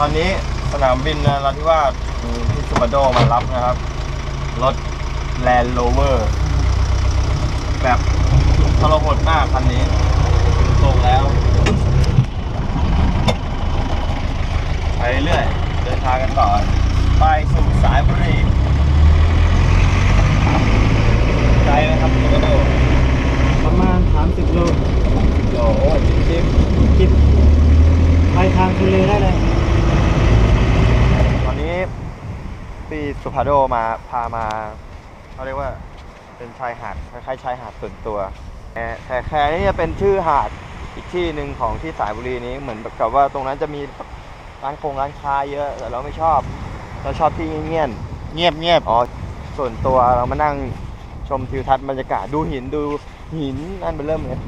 ตอนนี้สนามบินนราธิวาสมีที่ซูปาโดมารับนะครับ รถแลนด์โรเวอร์แบบทรหดมากคันนี้ตรงแล้ว ไปเรื่อย เดินทางกันต่อ ไปสู่สายบุรีไกลไหมครับซูปาโดประมาณ 30 โลโอ้ยจิ๊บจิบไปทางทะเลได้เลย ตอนนี้ พี่สุภาโดมาพามาเขาเรียกว่าเป็นชายหาดคล้ายๆชายหาดส่วนตัวแต่แต่แค่นี่จะเป็นชื่อหาดอีกที่หนึ่งของที่สายบุรีนี้เหมือนกับว่าตรงนั้นจะมีร้านโคงร้านค้าเยอะแต่เราไม่ชอบ เราชอบที่เงียบเงียบเงียบๆอ๋อส่วนตัวเรามานั่งชมทิวทัศน์บรรยากาศดูหินดูหินนั่นเป็นเริ่มเลย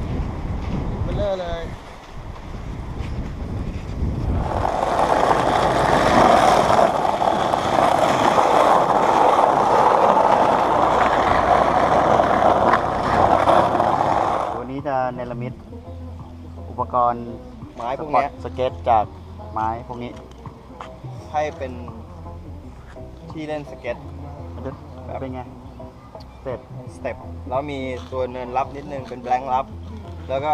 เบลเลอร์เลย วันนี้จะเนรมิตอุปกรณ์ ไม้พวกเนี้ย สเก็ตจากไม้พวกนี้ ให้เป็นที่เล่นสเก็ตมันจะเป็นไงเสร็จสเต็ปแล้วมีตัวเนินรับนิดนึงเป็นแบงค์รับ แล้วก็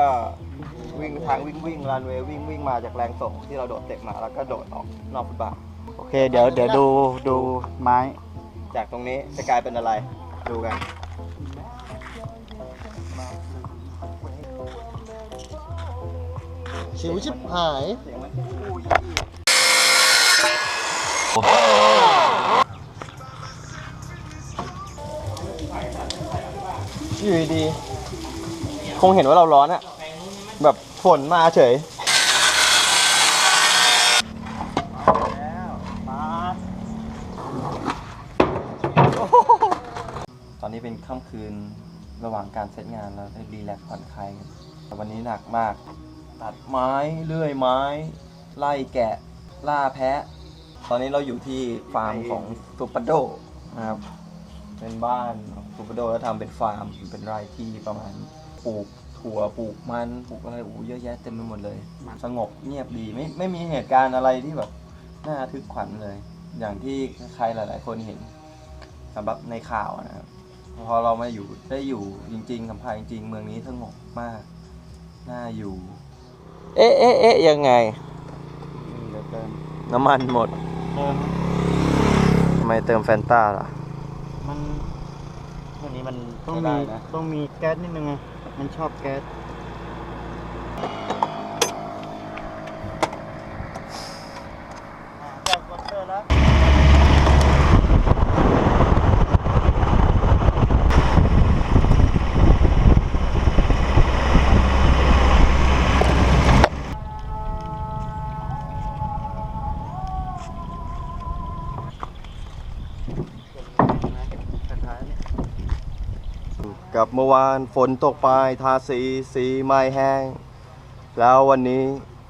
วิ่งทางวิ่งวิ่งรันเวย์วิ่งวิ่งมาจากแรงส่งที่เราโดดเตะมาแล้วก็โดดออกนอกฟุตบาทโอเค เดี๋ยวเดี๋ยวดูดูไม้ จากตรงนี้จะกลายเป็นอะไรดูกัน ชิวชิบหาย อยู่ดีๆคงเห็นว่าเราร้อนอะแบบฝนมาเฉย ตอนนี้เป็นค่ำคืนระหว่างการเซตงานแล้วได้รีแลกซ์ผ่อนคลายกันแต่วันนี้หนักมาก ตัดไม้เลื่อยไม้ ไล่แกะล่าแพะ ตอนนี้เราอยู่ที่ฟาร์มของซูปาโดนะครับเป็นบ้านของซูปาโดแล้วทำเป็นฟาร์มเป็นไร่ที่ประมาณปลูกถั่วปลูกมันปลูกอะไรโอ้โหเยอะแยะเต็มไปหมดเลย สงบเงียบดีไม่ไม่มีเหตุการณ์อะไรที่แบบน่าทึกขวัญเลย อย่างที่ใครหลาย ๆ คนเห็นสำหรับในข่าวนะครับพอเรามาอยู่ได้อยู่จริงๆสัมผัสจริงๆ เมืองนี้สงบมาก น่าอยู่ เอ๊ะเอ๊ะเอ๊ะยังไง เดี๋ยวเติมน้ำมันหมดเติมทำไมเติมแฟนต้าล่ะ มันวันนี้มันต้องไม่มีได้นะต้องมีแก๊สนิดนึงไงมันชอบแก๊ส กับเมื่อวานฝนตกไปทาสีสีไม่แห้ง แล้ววันนี้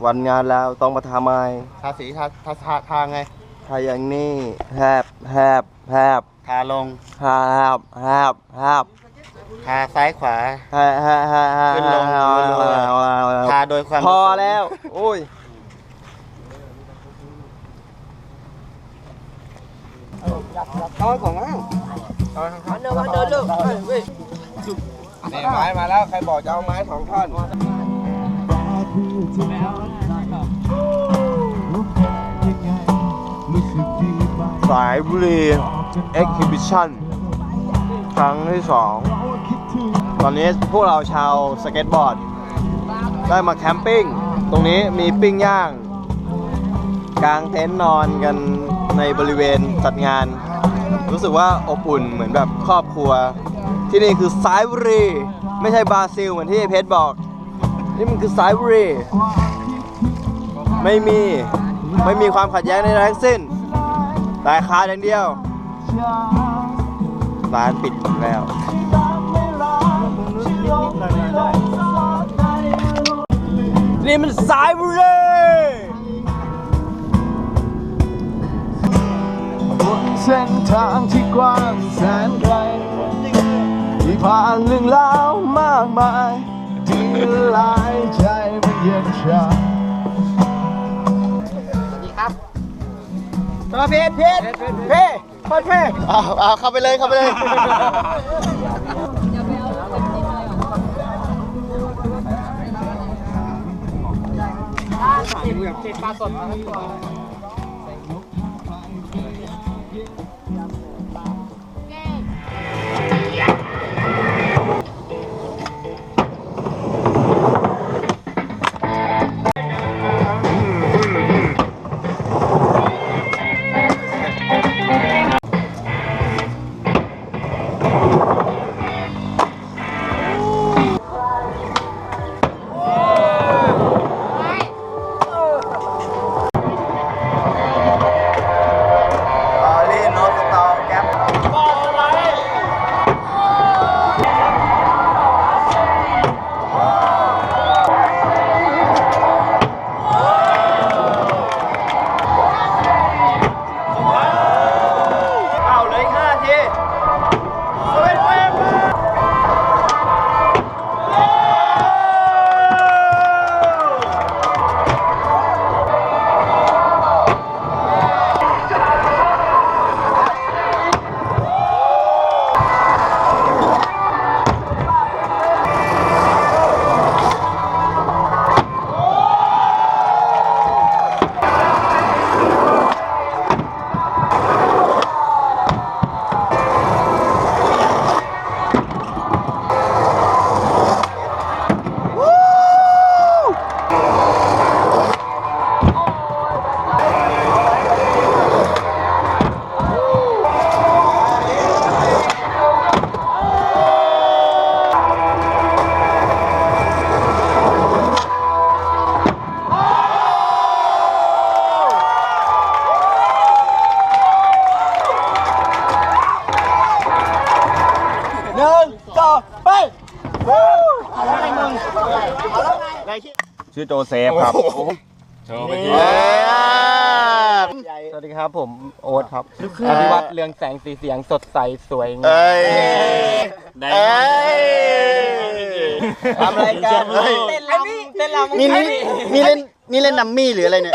วันงานแล้วต้องมาทาไม้ทาสีทาทาทาทาไง ทาอย่างนี้แฮบแฮบแฮบทาลงแฮบแฮบแฮบทาซ้ายขวาแฮบแฮบแฮบแฮบขึ้นลงทาโดยความพอแล้วโอ้ยต้อยของอะนี่ ไม้มาแล้วใครบอกจะเอาไม้สองท่อนสายบุรี Exhibition ครั้งที่สองตอนนี้พวกเราชาวสเก็ตบอร์ด ได้มาแคมปิ้ง ตรงนี้มีปิ้งย่าง กางเต็นท์นอนกันในบริเวณจัดงาน รู้สึกว่าอบอุ่นเหมือนแบบครอบครัว ที่นี่คือสายบุรี ไม่ใช่บราซิลเหมือนที่เพชรบอก นี่มันคือสายบุรี ไม่มีไม่มีความขัดแย้งในทั้งสิ้น แต่ขาดอย่างเดียวร้านปิดแล้วนี่มันสายบุรีบนเส้นทางที่กว้างแสนไกล ที่ผ่านเรื่องราวมากมาย ที่หลายใจมันเย็นชาสวัสดีครับมาเพจเพจเพจเพจเพจอ้าวอ้าวเข้าไปเลยเข้าไปเลยอ ชื่อโจเซฟครับเอ้ยสวัสดีครับผมโอ๊ตครับอภิวัตรเรืองแสงสีเสียงสดใสสวยงามเอ้ยเอ้ยทำอะไรกันเฮ้ยเต้นลำเต้นลำนี่นี่นี่เล่นนี่เล่นนัมมี่หรืออะไรเนี่ย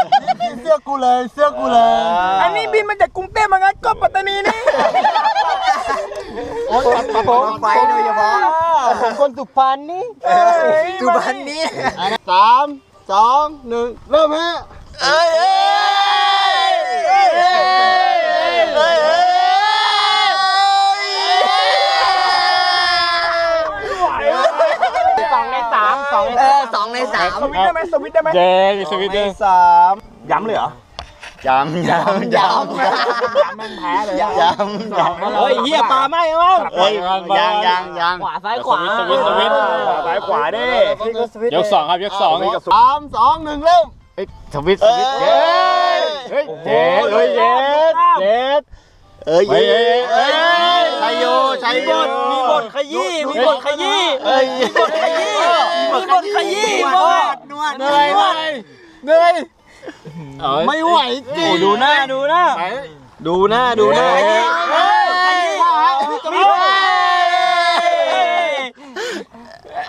เสื้อกูเลยเสื้อกูเลย อันนี้บินมาจากกรุงเทพมางั้นก็ปัตตานีนี่ โอ้ยปัดปัดไฟโดยเฉพาะผมคนสุพรรณนี่จุบันนี้สามสองหนึ่งเริ่มฮะเอ้ยเอ้ยเอ้ยเอ้ยเอ้ยสองในสามสองในเอสามอสองในสามสวิตได้ไหมสวิตได้ไหมเย้สวิตเดอร์สามย้ำเลยเหรอ ย้ำย้ำย้ำมันแพ้เลยย้ำย้ำเฮ้ยเหี้ยปลาไหมมั้งเฮ้ยยังยังยังขวาซ้ายขวาสวิตช์สวิตช์ซ้ายขวาดิยกสองครับยกสองสามสองหนึ่งเริ่มสวิตสวิตเย้ยเฮ้ยเจ็ดเฮ้ยเจ็ดเจ็ดเอ้ยเฮ้ยเฮ้ยเฮ้ยชัยโยชัยโยมีบทขยี้มีบทขยี้เอ้ยมีบทขยี้มีบทขยี้นวดนวดเหนื่อยเหนื่อย ไม่ไหวจริงดูหน้าดูหน้าดูหน้าดูหน้าเฮ้ยมีบท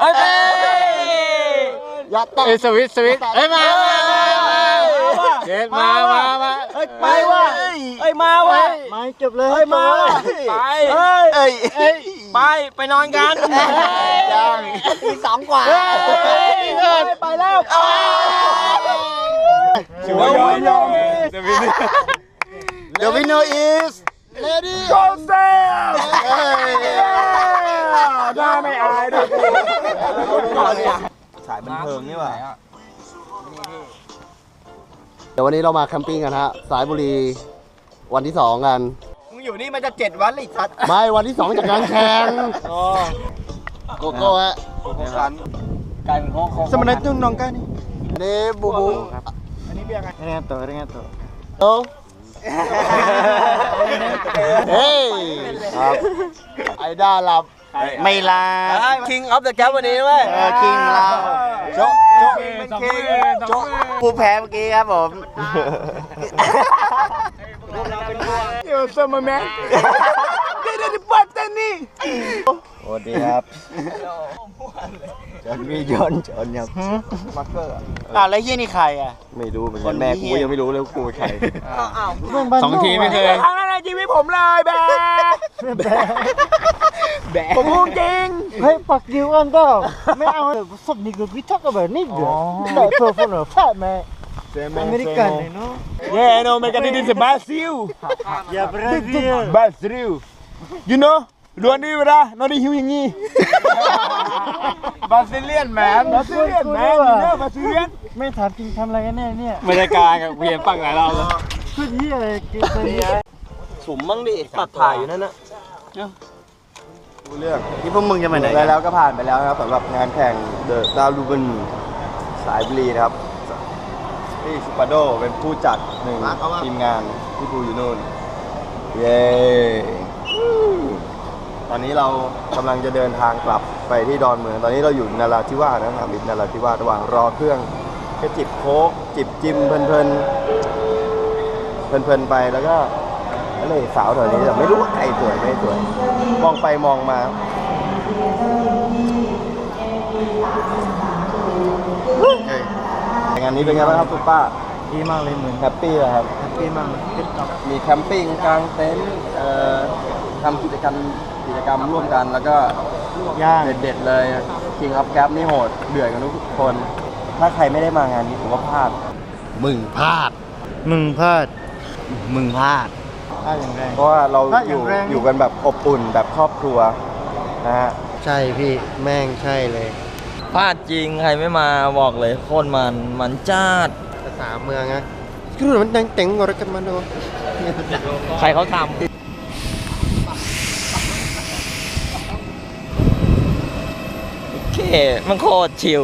เอ้ยอย่าตัดเอ้ยสวิตช์สวิตช์เอ้ยมามามาเจ็ดมามามาไปว่ะเอ้ยมาว่ะไม่จบเลยเอ้ยมาว่ะไปเอ้ยเอ้ยเอ้ยไปไปนอนกันยังอีกสองกว่าไปแล้ว ถือว่ายอมยอมสวิตช์ The winner is Lady โจเซฟเอ้ยหน้าไม่อายด้วยสายบันเทิงนี่หว่าเดี๋ยววันนี้เรามาแคมปิ้งกันฮะ สายบุรีวันที่สองกัน มึงอยู่นี่มันจะเจ็ดวันเลยสัตว์ไม่วันที่สองจากการแข่งโกโก้ฮะกลายเป็นห้องของสมนัยตุ้นน้องกันนี่เนบูบู อันนี้เบียร์ไงเรียกตัวเรียกตัวโอ้เฮ้ยครับไอ้ด้าหลับ ไม่ลาคิงออฟเดอะแก๊ปวันนี้เว้ย เออคิงเราโจ๊ะโจ๊ะเป็นคิงโจ๊ะผู้แพ้เมื่อกี้ครับผมเดี๋ยวสมแมนเดี๋ยวเดี๋ยวปัตตานีสวัสดีครับ จนมีจนจนครับมาร์เกอร์อ่าแล้วเฮียนี่ใครอะ ไม่รู้เหมือนคกันนแม่เหี้กูยยังไม่รู้เลยว่ากูเป็นใครสองทีไม่เคยครั้งนั้นในชีวิตผมเลยแบแบผมพูดจริง Hey, fuck you, Uncle. Man, I want to fuck nigga. We talk about nigga. That person a fat man. American, you know? Yeah, I know, man. This is Brazil. Yeah, Brazil. Brazil. You know? ดวนนี่เวลานอนดีหิวอย่างงี้ บาซิเลียนแมนบาซิเลียนแมนอยู่เนี่ยบาซิเลียนไม่ถามจริงทำอะไรกันแน่เนี่ยไม่ได้การกับเพียนปังหลายเราแล้วพูดเหี้ยอะไรกินไปเนี่ยสุ่มมั่งดิตัดถ่ายอยู่นั่นนะดูเรื่องนี่พวกมึงจะไปไหนแล้วแล้วก็ผ่านไปแล้วนะครับสำหรับงานแข่งเดอะดาวลูเบนสายบุรีนะครับที่สปาโดเป็นผู้จัดหนึ่งทีมงานที่ดูอยู่นู่น เย้ ตอนนี้เรากำลังจะเดินทางกลับไปที่ดอนเมือง ตอนนี้เราอยู่นาราธิวาสนะสนามบินนาราธิวาสระหว่างรอเครื่องก็จิบโค้กจิบจิมเพลินๆเพลินไปแล้วก็อะไรสาวแถวนี้แต่ไม่รู้ว่าใครสวยไม่สวย มองไปมองมางานนี้เป็นไงบ้างครับคุณป้าดีมากเลยเหมือนแฮปปี้เหรอครับดีมากเลยติดกับมีแคมปิ้งกลางเต็นท์ทำกิจกรรม กิจกรรมร่วมกันแล้วก็ย่างเด็ดๆเลย King of Gap นี่โหดเดือดกันทุกคน ถ้าใครไม่ได้มางานนี้ผมว่าพลาด มึงพลาด มึงพลาด มึงพลาด พลาดอย่างไรเพราะว่าเราพลาดออย่ายู่งแรง อยู่กันแบบอบอุ่นแบบครอบครัวนะฮะ ใช่พี่แม่งใช่เลย พลาดจริงใครไม่มาบอกเลยโคตรมันมันจ้าด ภาษาเมืองนะคือมันดังเต็งกว่ากันมาดู ใครเขาทำโอเค มันโคตรชิล